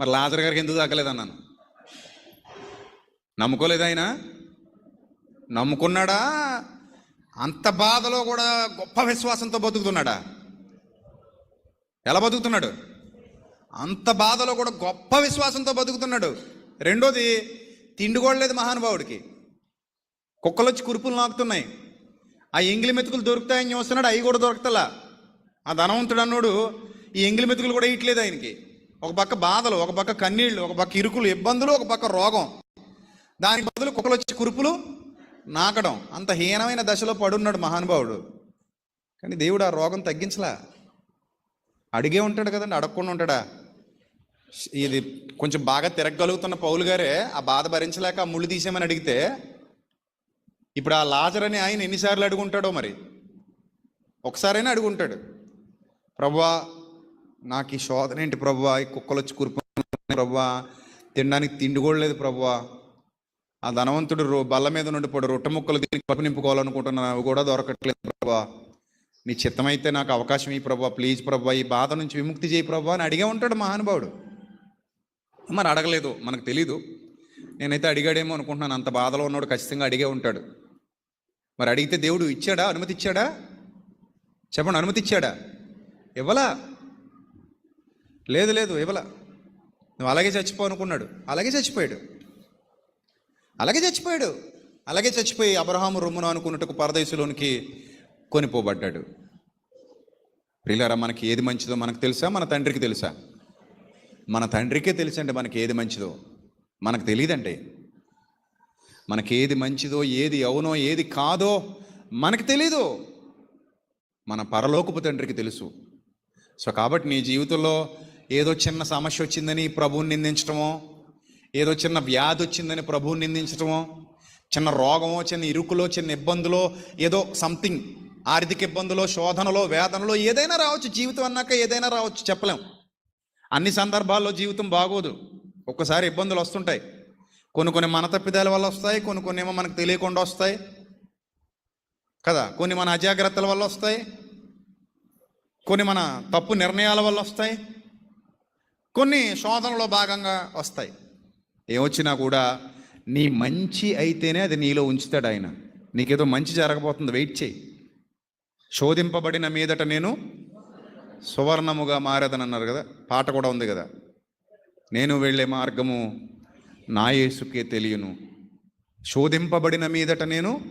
మరి లాజర్ గారికి ఎందుకు తగ్గలేదన్నాను నమ్ముకోలేదు ఆయన? నమ్ముకున్నాడా? అంత బాధలో కూడా గొప్ప విశ్వాసంతో బతుకుతున్నాడా? ఎలా బతుకుతున్నాడు? అంత బాధలో కూడా గొప్ప విశ్వాసంతో బతుకుతున్నాడు. రెండోది తిండి కూడా లేదు మహానుభావుడికి. కుక్కలు వచ్చి కురుపులు నాకుతున్నాయి. ఆ ఎంగిలి మెతుకులు దొరుకుతాయని చూస్తున్నాడు అవి కూడా దొరకతలా. ఆ ధనవంతుడు అన్నోడు ఈ ఎంగిలి మెతుకులు కూడా ఇట్లేదు ఆయనకి. ఒక పక్క బాధలు ఒక పక్క కన్నీళ్ళు ఒక పక్క ఇరుకులు ఇబ్బందులు ఒక పక్క రోగం. దానికి బదులు కుక్కలు వచ్చి కురుపులు నాకడం. అంత హీనమైన దశలో పడున్నాడు మహానుభావుడు. కానీ దేవుడు ఆ రోగం తగ్గించలా. అడిగే ఉంటాడు కదండి అడగకుండా ఉంటాడా? ఇది కొంచెం బాగా తిరగగలుగుతున్న పౌలు గారే ఆ బాధ భరించలేక ఆ ముళ్ళు తీసేయమని అడిగితే ఇప్పుడు ఆ లాజర్ అని ఆయన ఎన్నిసార్లు అడుగుంటాడో మరి? ఒకసారైనా అడుగుంటాడు. ప్రభా నాకు ఈ శోధన ఏంటి ప్రభువా? ఈ కుక్కలు వచ్చి కూరుపు ప్రభువా. తినడానికి తిండి కూడా లేదు ప్రభువా. ఆ ధనవంతుడు రో- బల్ల మీద నుండి పడు రొట్టె ముక్కలు తిని కడుపు నింపుకోవాలనుకుంటున్నాను. అవి కూడా దొరకట్లేదు ప్రభా నీ చిత్తమైతే నాకు అవకాశం ఈ ప్రభా ప్లీజ్ ప్రభా ఈ బాధ నుంచి విముక్తి చేయి ప్రభా అని అడిగే ఉంటాడు మహానుభావుడు. మరి అడగలేదు మనకు తెలీదు. నేనైతే అడిగాడేమో అనుకుంటున్నాను. అంత బాధలో ఉన్నాడు ఖచ్చితంగా అడిగే ఉంటాడు. మరి అడిగితే దేవుడు ఇచ్చాడా? అనుమతి ఇచ్చాడా చెప్పండి అనుమతి ఇచ్చాడా ఇవ్వలా? లేదు లేదు ఇవ్వల. నువ్వు అలాగే చచ్చిపో అనుకున్నాడు. అలాగే చచ్చిపోయాడు. అలాగే చచ్చిపోయాడు. అలాగే చచ్చిపోయి అబ్రహాము రొమ్మును అనుకున్నట్టుకు పరదేశంలోనికి కొనిపోబడ్డాడు. ప్రియులారా మనకి ఏది మంచిదో మనకు తెలుసా? మన తండ్రికి తెలుసా? మన తండ్రికే తెలుసండి మనకి ఏది మంచిదో. మనకు తెలియదండి. మనకి ఏది మంచిదో ఏది అవునో ఏది కాదో మనకు తెలీదు. మన పరలోకపు తండ్రికి తెలుసు. సో కాబట్టి నీ జీవితంలో ఏదో చిన్న సమస్య వచ్చిందని ప్రభువుని నిందించడమో ఏదో చిన్న వ్యాధి వచ్చిందని ప్రభువుని నిందించడమో చిన్న రోగమో చిన్న ఇరుకులో చిన్న ఇబ్బందులో ఏదో సంథింగ్ ఆర్థిక ఇబ్బందులో శోధనలో వేదనలో ఏదైనా రావచ్చు జీవితం అన్నాక ఏదైనా రావచ్చు చెప్పలేం. అన్ని సందర్భాల్లో జీవితం బాగోదు. ఒక్కసారి ఇబ్బందులు వస్తుంటాయి. కొన్ని కొన్ని మన తప్పిదాల వల్ల వస్తాయి కొన్ని కొన్ని ఏమో మనకు తెలియకుండా వస్తాయి. కదా కొన్ని మన అజాగ్రత్తల వల్ల వస్తాయి. కొన్ని మన తప్పు నిర్ణయాల వల్ల వస్తాయి. కొన్ని శోధనలో భాగంగా వస్తాయి. ఏమొచ్చినా కూడా నీ మంచి అయితేనే అది నీలో ఉంచుతాడు ఆయన. నీకేదో మంచి జరగబోతుంది వెయిట్ చేయి. శోధింపబడిన మీదట నేను సువర్ణముగా మారేదని అన్నారు కదా పాట కూడా ఉంది కదా. నేను వెళ్ళే మార్గము నా యేసుకే తెలియను. శోధింపబడిన మీదట నేను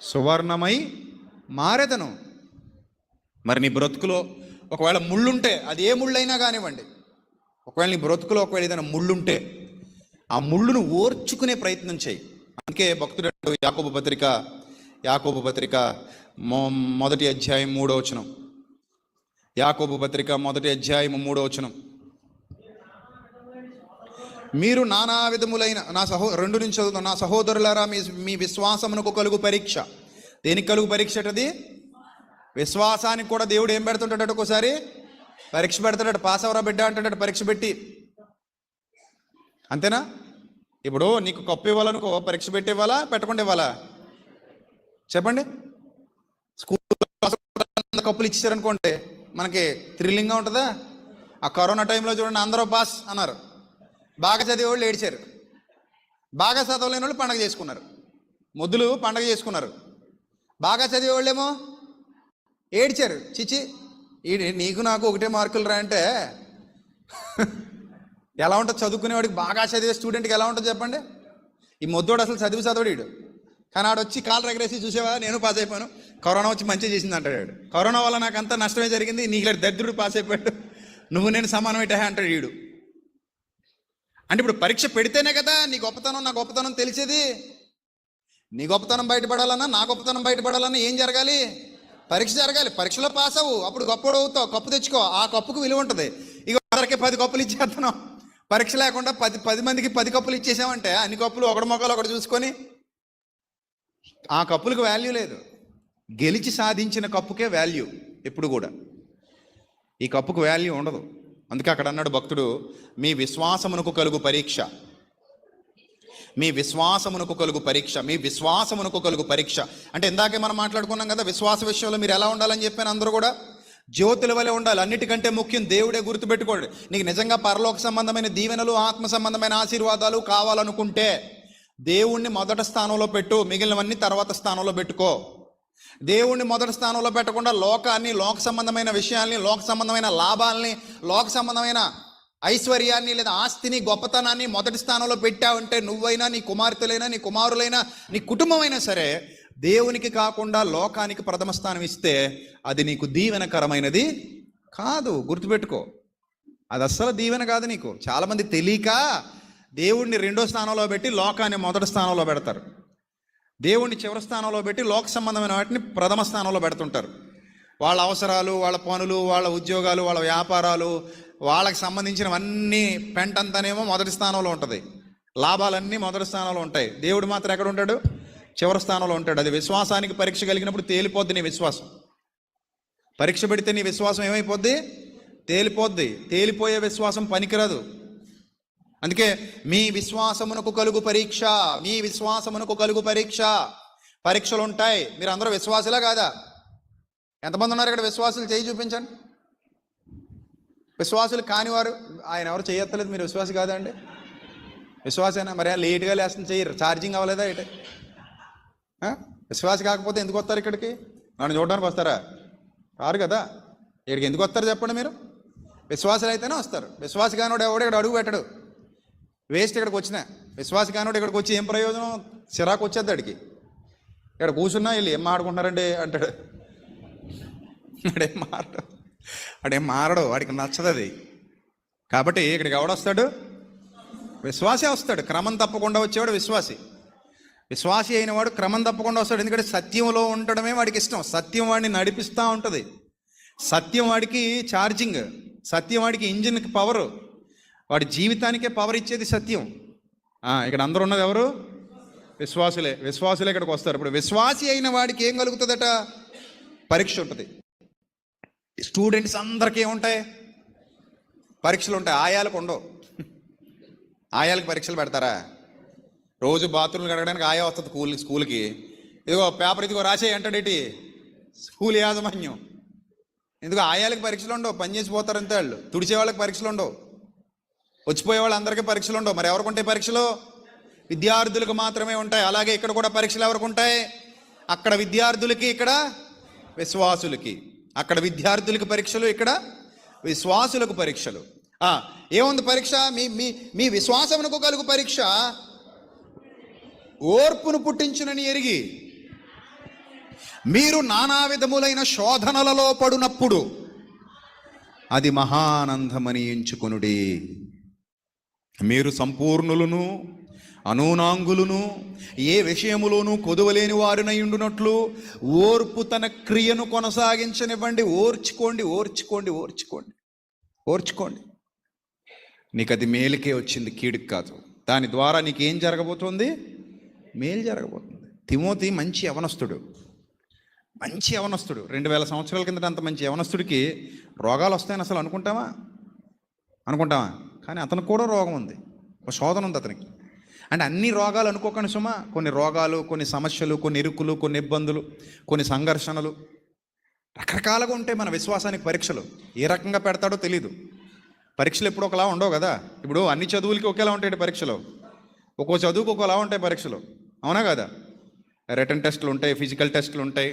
సువర్ణమై మారెదను. మరి నీ బ్రతుకులో ఒకవేళ ముళ్ళుంటే అది ఏ ముళ్ళైనా కానివ్వండి. ఒకవేళ నీ బ్రతుకులో ఒకవేళ ఏదైనా ముళ్ళుంటే ఆ ముళ్ళును ఓర్చుకునే ప్రయత్నం చేయి. అందుకే భక్తుడు యాకోబు పత్రిక యాకోబు పత్రిక మొ మొదటి అధ్యాయం మూడో వచనం. యాకోబు పత్రిక మొదటి అధ్యాయం మూడో వచనం. మీరు నానా విధములైన నా సహో రెండు నుంచి చదువుతాం. నా సహోదరులారా మీ మీ విశ్వాసమునకు కలుగు పరీక్ష. దేనికి కలుగు పరీక్ష అది విశ్వాసానికి కూడా దేవుడు ఏం పెడుతుంటాడు ఒక్కోసారి? పరీక్ష పెడతాడు పాస్ అవరా బిడ్డ అంటున్నాడు పరీక్ష పెట్టి. అంతేనా? ఇప్పుడు నీకు కప్పు ఇవ్వాలనుకో పరీక్ష పెట్టి ఇవ్వాలా పెట్టకుండా ఇవ్వాలా? చెప్పండి. స్కూల్ కప్పులు ఇచ్చారనుకోండి మనకి థ్రిల్లింగ్గా ఉంటుందా? ఆ కరోనా టైంలో చూడండి అందరూ పాస్ అన్నారు. బాగా చదివే వాళ్ళు ఏడ్చారు. బాగా చదవలేని వాళ్ళు పండగ చేసుకున్నారు. ముద్దులు పండగ చేసుకున్నారు. బాగా చదివే వాళ్ళేమో ఏడ్చారు. చిచి ఈ నీకు నాకు ఒకటే మార్కులు రా అంటే ఎలా ఉంటుంది చదువుకునేవాడికి? బాగా చదివే స్టూడెంట్కి ఎలా ఉంటుంది చెప్పండి? ఈ మొద్దోడు అసలు చదివి చదవడు వీడు కానీ ఆడు వచ్చి కాలు రగరేసి చూసేవా నేను పాస్ అయిపోయాను. కరోనా వచ్చి మంచిగా చేసింది అంటాడు. వీడు కరోనా వల్ల నాకు అంత నష్టమే జరిగింది నీకు దరిద్రుడు పాస్ అయిపోయాడు. నువ్వు నేను సమానం ఏంటా అంటాడు వీడు అంటే ఇప్పుడు పరీక్ష పెడితేనే కదా నీ గొప్పతనం నా గొప్పతనం తెలిసేది. నీ గొప్పతనం బయటపడాలన్నా నా గొప్పతనం బయటపడాలన్నా ఏం జరగాలి? పరీక్ష జరగాలి. పరీక్షలో పాస్ అవ్వు. అప్పుడు గొప్పడు అవుతావు. కప్పు తెచ్చుకో. ఆ కప్పుకు విలువ ఉంటుంది. ఇక అందరికి పది కప్పులు ఇచ్చేస్తున్నాం. పరీక్ష లేకుండా పది పది మందికి పది కప్పులు ఇచ్చేసామంటే అన్ని కప్పులు ఒకటి మొక్కలు ఒకటి చూసుకొని ఆ కప్పులకు వాల్యూ లేదు. గెలిచి సాధించిన కప్పుకే వాల్యూ ఎప్పుడు కూడా. ఈ కప్పుకు వాల్యూ ఉండదు. అందుకే అక్కడ అన్నాడు భక్తుడు మీ విశ్వాసమునకు కలుగు పరీక్ష. మీ విశ్వాసమునకు కలుగు పరీక్ష మీ విశ్వాసమునకు కలుగు పరీక్ష. అంటే ఇందాకే మనం మాట్లాడుకున్నాం కదా విశ్వాస విషయంలో మీరు ఎలా ఉండాలని చెప్పాను అందరూ కూడా? జ్యోతుల వలె ఉండాలి. అన్నిటికంటే ముఖ్యం దేవుడే గుర్తుపెట్టుకోండి. నీకు నిజంగా పరలోక సంబంధమైన దీవెనలు ఆత్మ సంబంధమైన ఆశీర్వాదాలు కావాలనుకుంటే దేవుణ్ణి మొదటి స్థానంలో పెట్టు మిగిలినవన్నీ తర్వాత స్థానంలో పెట్టుకో. దేవుణ్ణి మొదటి స్థానంలో పెట్టకుండా లోకాన్ని లోక సంబంధమైన విషయాల్ని లోక సంబంధమైన లాభాల్ని లోక సంబంధమైన ఐశ్వర్యాన్ని లేదా ఆస్తిని గొప్పతనాన్ని మొదటి స్థానంలో పెట్టావంటే నువ్వైనా నీ కుమార్తెలైనా నీ కుమారులైనా నీ కుటుంబమైనా సరే దేవునికి కాకుండా లోకానికి ప్రథమ స్థానం ఇస్తే అది నీకు దీవెనకరమైనది కాదు. గుర్తుపెట్టుకో. అది అస్సలు దీవెన కాదు నీకు. చాలామంది తెలియక దేవుణ్ణి రెండో స్థానంలో పెట్టి లోకాన్ని మొదటి స్థానంలో పెడతారు. దేవుణ్ణి చివరి స్థానంలో పెట్టి లోక సంబంధమైన వాటిని ప్రథమ స్థానంలో పెడుతుంటారు. వాళ్ళ అవసరాలు వాళ్ళ పనులు వాళ్ళ ఉద్యోగాలు వాళ్ళ వ్యాపారాలు వాళ్ళకి సంబంధించినవన్నీ పెంటంతానేమో మొదటి స్థానంలో ఉంటుంది. లాభాలన్నీ మొదటి స్థానంలో ఉంటాయి. దేవుడు మాత్రం ఎక్కడ ఉంటాడు? చివరి స్థానంలో ఉంటాడు. అది విశ్వాసానికి పరీక్ష కలిగినప్పుడు తేలిపోద్ది నీ విశ్వాసం. పరీక్ష పెడితే నీ విశ్వాసం ఏమైపోద్ది? తేలిపోద్ది. తేలిపోయే విశ్వాసం పనికిరాదు. అందుకే మీ విశ్వాసమునకు కలుగు పరీక్ష మీ విశ్వాసమునకు కలుగు పరీక్ష. పరీక్షలు ఉంటాయి మీరు అందరూ విశ్వాసులా కాదా? ఎంతమంది ఉన్నారు ఇక్కడ విశ్వాసులు? చేయి చూపించండి. విశ్వాసులు కానివారు ఆయన ఎవరు చేయత్తలేదు మీరు విశ్వాసం కాదా అండి విశ్వాసేనా మరి లేట్గా లేస్తుంది చేయరు ఛార్జింగ్ అవ్వలేదా ఇటే? విశ్వాసం కాకపోతే ఎందుకు వస్తారు ఇక్కడికి? నన్ను చూడడానికి వస్తారా? రారు కదా. ఇక్కడికి ఎందుకు వస్తారు చెప్పండి మీరు? విశ్వాసులు అయితేనే వస్తారు. విశ్వాస కానివాడు ఎవడు ఇక్కడ అడుగు పెట్టడు. వేస్ట్ ఇక్కడికి వచ్చిన. విశ్వాస కానివాడు ఇక్కడికి వచ్చి ఏం ప్రయోజనం? చిరాకు వచ్చేద్దాడికి ఇక్కడ కూర్చున్నా వీళ్ళు ఏం ఆడుకుంటున్నారండి అంటాడు. వాడేం మారడు. వాడేం మారడు వాడికి నచ్చదు అది కాబట్టి ఇక్కడికి ఎవడొస్తాడు విశ్వాసే వస్తాడు. క్రమం తప్పకుండా వచ్చేవాడు విశ్వాసి. విశ్వాసి అయిన వాడు క్రమం తప్పకుండా వస్తాడు. ఎందుకంటే సత్యంలో ఉండడమే వాడికి ఇష్టం. సత్యం వాడిని నడిపిస్తూ ఉంటుంది. సత్యం వాడికి ఛార్జింగ్ సత్యం వాడికి ఇంజిన్కి పవర్ వాడి జీవితానికే పవర్ ఇచ్చేది సత్యం. ఇక్కడ అందరూ ఉన్నది ఎవరు? విశ్వాసులే. విశ్వాసులే ఇక్కడికి వస్తారు. ఇప్పుడు విశ్వాసి అయిన వాడికి ఏం కలుగుతుందట? పరీక్ష ఉంటుంది. స్టూడెంట్స్ అందరికీ ఉంటాయి పరీక్షలు ఉంటాయి. ఆయాలకు ఉండవు. ఆయాలకు పరీక్షలు పెడతారా? రోజు బాత్రూమ్లు కడగడానికి ఆయా వస్తుంది స్కూల్ స్కూల్కి. ఇదిగో పేపర్ ఇదిగో రాసే అంటాడేటి స్కూల్ యాజమాన్యం. ఎందుకు? ఆయాలకు పరీక్షలు ఉండవు. పని చేసి వాళ్ళు. తుడిచే వాళ్ళకి పరీక్షలు ఉండవు. వచ్చిపోయే వాళ్ళందరికీ పరీక్షలు ఉండవు. మరి ఎవరికి ఉంటాయి పరీక్షలు? విద్యార్థులకు మాత్రమే ఉంటాయి. అలాగే ఇక్కడ కూడా పరీక్షలు ఎవరికి ఉంటాయి? అక్కడ విద్యార్థులకి ఇక్కడ విశ్వాసులకి. అక్కడ విద్యార్థులకు పరీక్షలు ఇక్కడ విశ్వాసులకు పరీక్షలు. ఏముంది పరీక్ష? మీ మీ మీ విశ్వాసమునకు కలుగు పరీక్ష. ఓర్పును పుట్టించునని ఎరిగి మీరు నానా విధములైన శోధనలలో పడునప్పుడు అది మహానందమని ఎంచుకొనుడి. మీరు సంపూర్ణులను అనూనాంగులను ఏ విషయములోనూ కొదవలేని వారినై ఉండునట్లు ఓర్పు తన క్రియను కొనసాగించనివ్వండి. ఓర్చుకోండి ఓర్చుకోండి ఓర్చుకోండి ఓర్చుకోండి. నీకు అది మేలుకే వచ్చింది కీడుకు కాదు. దాని ద్వారా నీకేం జరగబోతోంది? మేలు జరగబోతుంది. తిమోతి మంచి యవనస్తుడు. మంచి యవనస్తుడు. రెండు వేల సంవత్సరాల కిందట అంత మంచి యవనస్తుడికి రోగాలు వస్తాయని అసలు అనుకుంటామా అనుకుంటామా కానీ అతనికి కూడా రోగం ఉంది. ఒక శోధన ఉంది అతనికి. అంటే అన్ని రోగాలు అనుకోకండి సుమా. కొన్ని రోగాలు కొన్ని సమస్యలు కొన్ని ఇరుకులు కొన్ని ఇబ్బందులు కొన్ని సంఘర్షణలు. రకరకాలుగా ఉంటాయి మన విశ్వాసానికి పరీక్షలు. ఏ రకంగా పెడతాడో తెలీదు. పరీక్షలు ఎప్పుడు ఒకలా ఉండవు కదా. ఇప్పుడు అన్ని చదువులకి ఒకేలా ఉంటాయి పరీక్షలు. ఒక్కో చదువుకు ఒకలా ఉంటాయి పరీక్షలు. అవునా కదా? రిటర్న్ టెస్టులు ఉంటాయి ఫిజికల్ టెస్టులు ఉంటాయి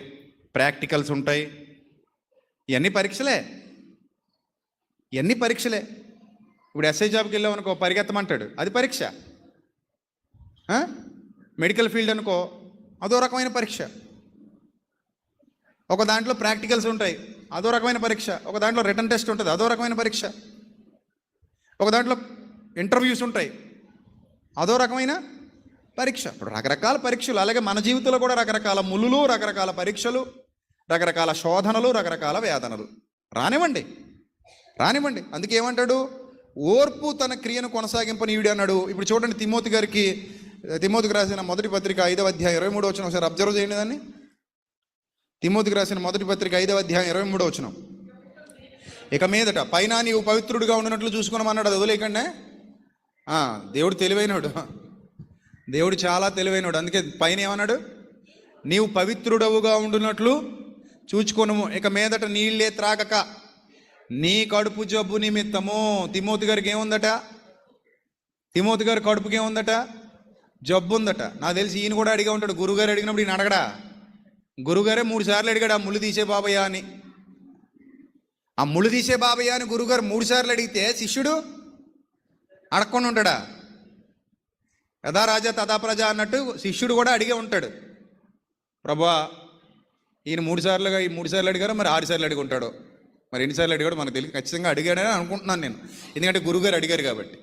ప్రాక్టికల్స్ ఉంటాయి. ఇవన్నీ పరీక్షలే. ఇవన్నీ పరీక్షలే. ఇప్పుడు ఎస్ఐ జాబ్కి వెళ్ళాం అనుకో పరిగెత్తమంటాడు. అది పరీక్ష. మెడికల్ ఫీల్డ్ అనుకో అదో రకమైన పరీక్ష. ఒక దాంట్లో ప్రాక్టికల్స్ ఉంటాయి అదో రకమైన పరీక్ష. ఒక దాంట్లో రిటర్న్ టెస్ట్ ఉంటుంది అదో రకమైన పరీక్ష. ఒక దాంట్లో ఇంటర్వ్యూస్ ఉంటాయి అదో రకమైన పరీక్ష. ఇప్పుడు రకరకాల పరీక్షలు అలాగే మన జీవితంలో కూడా రకరకాల ములులు రకరకాల పరీక్షలు రకరకాల శోధనలు రకరకాల వేదనలు. రానివ్వండి రానివ్వండి. అందుకే ఏమంటాడు ఓర్పు తన క్రియను కొనసాగింపనీయుడు అన్నాడు ఇప్పుడు చూడండి తిమోతి గారికి తిమోతికి రాసిన మొదటి పత్రిక ఐదవ అధ్యాయం ఇరవై మూడో వచ్చిన ఒకసారి అబ్జర్వ్ చేయండి దాన్ని. తిమోతికి రాసిన మొదటి పత్రిక ఐదవ అధ్యాయం ఇరవై మూడో వచ్చిన ఇక మీదట పైన నీవు పవిత్రుడిగా ఉండినట్లు చూసుకున్నామన్నాడు అది వదిలేకండి దేవుడు తెలివైనడు. దేవుడు చాలా తెలివైనడు. అందుకే పైన ఏమన్నాడు? నీవు పవిత్రుడవుగా ఉండునట్లు చూచుకొనుము. ఇక మీదట నీళ్ళే త్రాగక నీ కడుపు జబ్బు నిమిత్తము. తిమోతి గారికి ఏముందట? తిమోతి గారి కడుపుకి ఏముందట? జబ్బు ఉందట నాకు తెలిసి ఈయన కూడా అడిగా ఉంటాడు గురుగారు అడిగినప్పుడు ఈయన అడగడా? గురుగారే మూడు సార్లు అడిగాడు ఆ ముళ్ళు తీసే బాబయ్య అని. ఆ ముళ్ళు తీసే బాబయ్య అని గురుగారు మూడు సార్లు అడిగితే శిష్యుడు అడగకుండా ఉంటాడా? యథా రాజా తథా ప్రజ అన్నట్టు శిష్యుడు కూడా అడిగే ఉంటాడు. ప్రభా ఈయన మూడు సార్లుగా ఈ మూడు సార్లు అడిగారు? మరి ఆరు సార్లు అడిగి ఉంటాడు? మరి ఎన్నిసార్లు అడిగాడు మనకు తెలియదు. ఖచ్చితంగా అడిగాడని అనుకుంటున్నాను నేను. ఎందుకంటే గురుగారు అడిగారు కాబట్టి.